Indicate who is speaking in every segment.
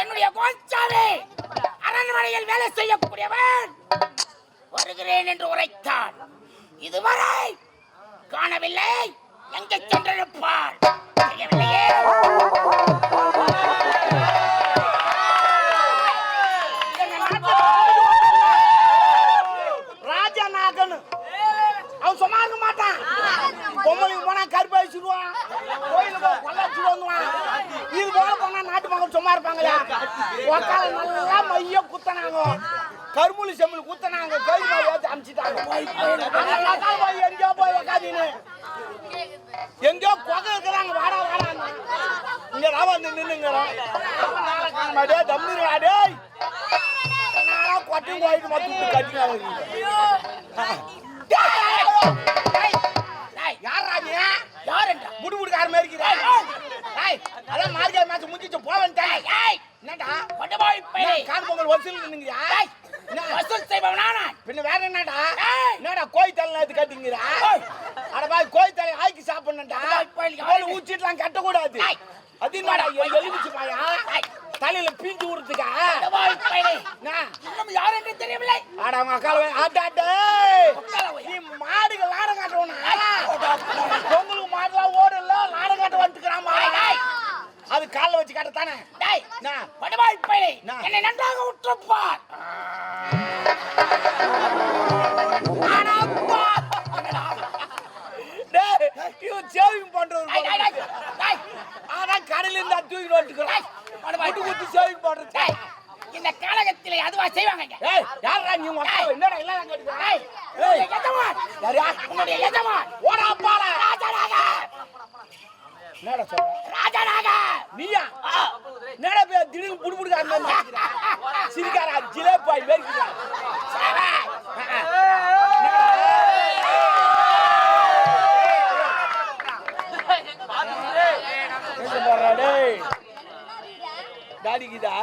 Speaker 1: என்னுடைய கோச்சாவே அரண்மனையில் வேலை செய்யக்கூடியவன் வருகிறேன் என்று உரைத்தான். இதுவரை காணவில்லை. எங்கே சென்றிருப்பாள் தெரியவில்லையே.
Speaker 2: அவன் சும்மா இருக்க மாட்டான். பொம்பளைக்கு போனா கருப்பு அழிச்சிடுவான் கோயிலுக்கு கொள்ளச்சு வந்துவான் இது போல போனா நாட்டு மக்கள் இருப்பாங்களா? உக்கால நல்லா மைய குத்தனாங்க. கருமுலி செம்மல் குத்தனாங்க. கோயில் மேல அமிச்சிட்டாங்க. போய் எங்கேயோ போய் உக்காதீன்னு எங்கேயோ கொகை இருக்கிறாங்க. வாடா வாடா. இங்க நான் வந்து நின்னுங்கிறோம் டே தம்பி கொட்டையும் கோயிலுக்கு மொத்தம் கட்டினாங்க. யார் நீ?
Speaker 1: யார் என்றா
Speaker 2: புடு புடுக்கார மாதிரி இருக்கிற. அதான் மார்கழி மாசம் முடிஞ்சிச்சு போவன்ட்டேன்
Speaker 1: ஏய்
Speaker 2: என்னடா?
Speaker 1: படுபாய் பையலே
Speaker 2: கார் பொங்கல் வசூல்
Speaker 1: ஏய், வசூல் செய்பவனா நான்?
Speaker 2: பின்ன வேற என்னடா. என்னடா கோய் தலை
Speaker 1: ஏய்.
Speaker 2: அட பாய் கோய் தலை ஆக்கி சாப்பிடணும்டா. அவளை ஊச்சிட்டுலாம் கட்டக்கூடாது.
Speaker 1: ஏய்.
Speaker 2: அது என்னடா எலுமிச்சு பாயா. தலையில பீஞ்சு விடுறதுக்கா
Speaker 1: இன்னும் யார் என்று தெரியவில்லை.
Speaker 2: ஆட அவங்க அக்கால
Speaker 1: படுபாய் பையலே.
Speaker 2: என்ன?
Speaker 1: நன்றாக உற்றுப்பார்
Speaker 2: சேவிங்
Speaker 1: டேய்,
Speaker 2: ஆனா கடையில இருந்து தூக்கிட்டு வந்துக்கிறான் குட்டி குட்டி சேவிங் பண்றது
Speaker 1: இந்த காலகத்திலே அதுவா செய்வாங்க
Speaker 2: யாரா நீ என்னடா எல்லாம்
Speaker 1: எஜமான். உன்னுடைய எஜமான்.
Speaker 2: ஓடா அப்பால
Speaker 1: ராஜனாக
Speaker 2: என்னடா சொல்ற?
Speaker 1: ராஜனாக
Speaker 2: நீயா? போய் திடீர்னு புடு புடுக்க அந்த சிரிக்காரா ஜிலேபாய். டேய் டாடிக்குதா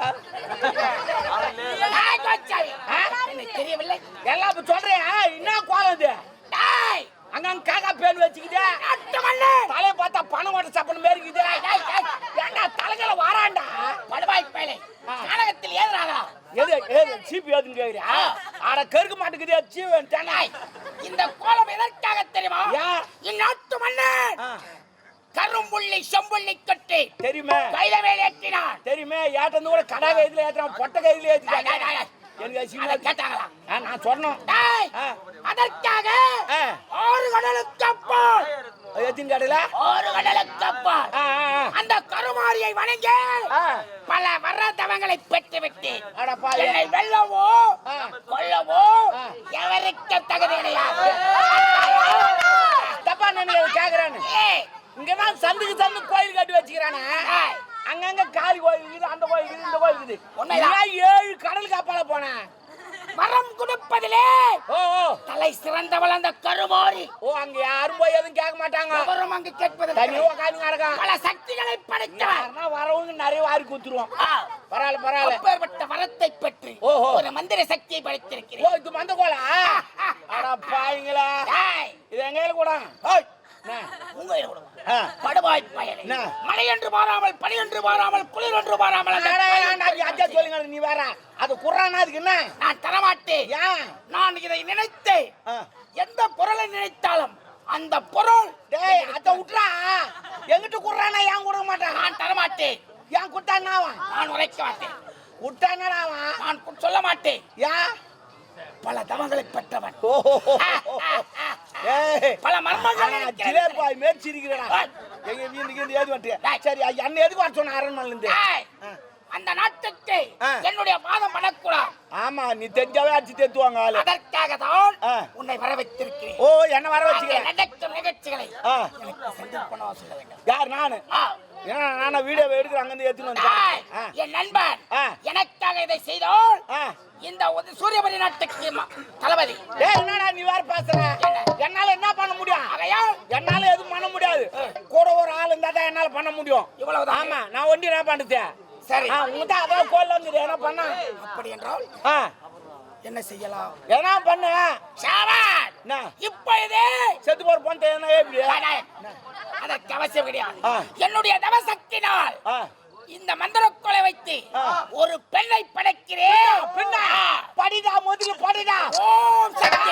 Speaker 1: தெரியவில்லை.
Speaker 2: எல்லாம் சொல்றேன். என்ன கோலம் இது? அங்கங்க காக்கா பேன் வச்சுக்கிட்டே. தலையை பார்த்தா பணம் ஓட்ட சப்பன மாரி இருக்குது ஏன்டா தலைகளை வரான்டா
Speaker 1: படுபாய் பயலே. கானகத்தில் ஏறுறாங்களா?
Speaker 2: எது சீப்பு ஏதுன்னு கேக்குறியா? ஆட கருக்க மாட்டேங்குதே சீவன்
Speaker 1: இந்த கோலம் எதற்காக தெரியுமா?
Speaker 2: ஏன்?
Speaker 1: இந்நாட்டு மன்னன். கரும்புள்ளி செம்புள்ளி கட்டி
Speaker 2: தெரியுமே.
Speaker 1: கையில மேல் ஏற்றினான்.
Speaker 2: தெரியுமே ஏட்டந்து கூட கடை கைதுல ஏத்துறான் பொட்டை கைதுல
Speaker 1: டேய்.
Speaker 2: எனக்கு
Speaker 1: கேட்டாங்களா?
Speaker 2: நான் சொன்னோம்.
Speaker 1: அதற்காக. ஆறு கடலுக்கு அப்பால்
Speaker 2: எத்தின் கடையில
Speaker 1: ஆறு கடலுக்கு அப்பால். அந்த கருமாரியை வணங்கி. பல வரதவங்களை பெற்றுவிட்டு என்னை வெல்லவோ. கொல்லவோ. எவருக்கு தகுதி கிடையாது
Speaker 2: தப்பா நினைக்க கேக்குறானு இங்கதான் சந்துக்கு சந்து கோயில் கட்டி வச்சுக்கிறானே அங்கங்க காளி கோயில் இருக்குது அந்த கோயில் இருக்குது இந்த கோயில் இருக்குது ஏழு கடல் காப்பால போனேன்
Speaker 1: வரம் கொடுப்பதிலே.
Speaker 2: ஓ ஓ.
Speaker 1: தலை சிறந்தவள் அந்த கருமாரி
Speaker 2: ஓ அங்க யாரும் போய் எதுவும் கேட்க மாட்டாங்க.
Speaker 1: எவரும் அங்கு கேட்பது
Speaker 2: தனி உக்காந்து கிடக்கான்
Speaker 1: பல சக்திகளை படைத்தவன்
Speaker 2: யாருன்னா வரவங்க நிறைய வாரி குத்துருவோம் பரவாயில்ல பரவாயில்ல.
Speaker 1: அப்பேற்பட்ட வரத்தை பெற்று
Speaker 2: ஓஹோ.
Speaker 1: ஒரு மந்திர சக்தியை
Speaker 2: ஓ
Speaker 1: படைத்திருக்கிறேன்
Speaker 2: இது மந்த கோலா அட பாவிங்களா
Speaker 1: டேய்,
Speaker 2: இது எங்க கூட
Speaker 1: உங்க கொடுங்க. படுவாய் பயலே? மழை என்று மாறாமல் பனி என்று மாறாமல் குளிர் என்று மாறாமல்
Speaker 2: சொல்லுங்க நீ வேற. அது குர்றானா அதுக்கு என்ன?
Speaker 1: நான் தரமாட்டேன். நான் இதை நினைத்து
Speaker 2: ஆ.
Speaker 1: எந்த பொருளை நினைத்தாலும் அந்த பொருள்
Speaker 2: டேய் அத விட்றா. எங்கிட்ட குர்றானா ஏன் கொடுக்க மாட்டான்?
Speaker 1: நான் தரமாட்டேன்.
Speaker 2: ஏன் குட்டானா
Speaker 1: நான் உரைக்க மாட்டேன்.
Speaker 2: குட்டானடா அவன்
Speaker 1: நான் சொல்ல மாட்டேன்.
Speaker 2: ஏன்?
Speaker 1: பல தவங்களை பெற்றவன். பல மர்மங்கள்.
Speaker 2: ஜிலேபாய் சிரிக்கிறடா
Speaker 1: ஏய்.
Speaker 2: எங்க வீட்டுக்கு ஏது வந்துட்டு. சரி என்ன எதுக்கு வர சொன்ன அரண்மனையில இருந்து
Speaker 1: டேய்,
Speaker 2: ஆ.
Speaker 1: அந்த நாட்டுக்கு. என்னுடைய பாதம் படக்கூடாது
Speaker 2: ஆமா நீ தெரிஞ்சாவே அடிச்சு தேத்துவாங்க ஆளு.
Speaker 1: அதற்காக தான். உன்னை வர வைத்திருக்கிறேன்
Speaker 2: ஓ என்ன வர
Speaker 1: அங்கே
Speaker 2: வச்சுக்கிறேன்
Speaker 1: நடக்கும் நிகழ்ச்சிகளை
Speaker 2: யார் நானு. ஏன்னா நானா வீடியோ எடுக்கிற அங்க இருந்து எடுத்துன்னு
Speaker 1: டேய்,
Speaker 2: வந்தேன்
Speaker 1: என் நண்பன். எனக்காக இதை செய்தோல். இந்த உத- சூரியபரி நாட்டுக்கு தளபதி.
Speaker 2: என்னடா நீ வேற பேசுற?
Speaker 1: என்ன?
Speaker 2: என்னால என்ன பண்ண முடியும்?
Speaker 1: ஆகையால்
Speaker 2: என்னால எதுவும் பண்ண முடியாது. கூட ஒரு ஆள் இருந்தா தான் என்னால பண்ண முடியும்.
Speaker 1: இவ்வளவுதான்.
Speaker 2: ஆமா நான் ஒண்டி என்ன பண்ணுது
Speaker 1: சரி.
Speaker 2: ஆ உங்ககிட்ட அதான் கோல்ல வந்து என்ன பண்ண?
Speaker 1: அப்படி என்றால்
Speaker 2: ஆ.
Speaker 1: என்ன செய்யலாம்?
Speaker 2: என்ன பண்ண.
Speaker 1: ஷாபான்
Speaker 2: என்ன?
Speaker 1: இப்பொழுதே
Speaker 2: செத்து போற பொண்ணு என்ன எப்படி.
Speaker 1: அதற்கு அவசியம் கிடையாது. என்னுடைய தவசக்தினால்
Speaker 2: ஆ.
Speaker 1: இந்த மந்திரக்கோலை வைத்து ஒரு பெண்ணை படைக்கிறேன்.
Speaker 2: பெண்ணா? படிடா முதல்ல படிடா.
Speaker 1: ஓம் சக்தி.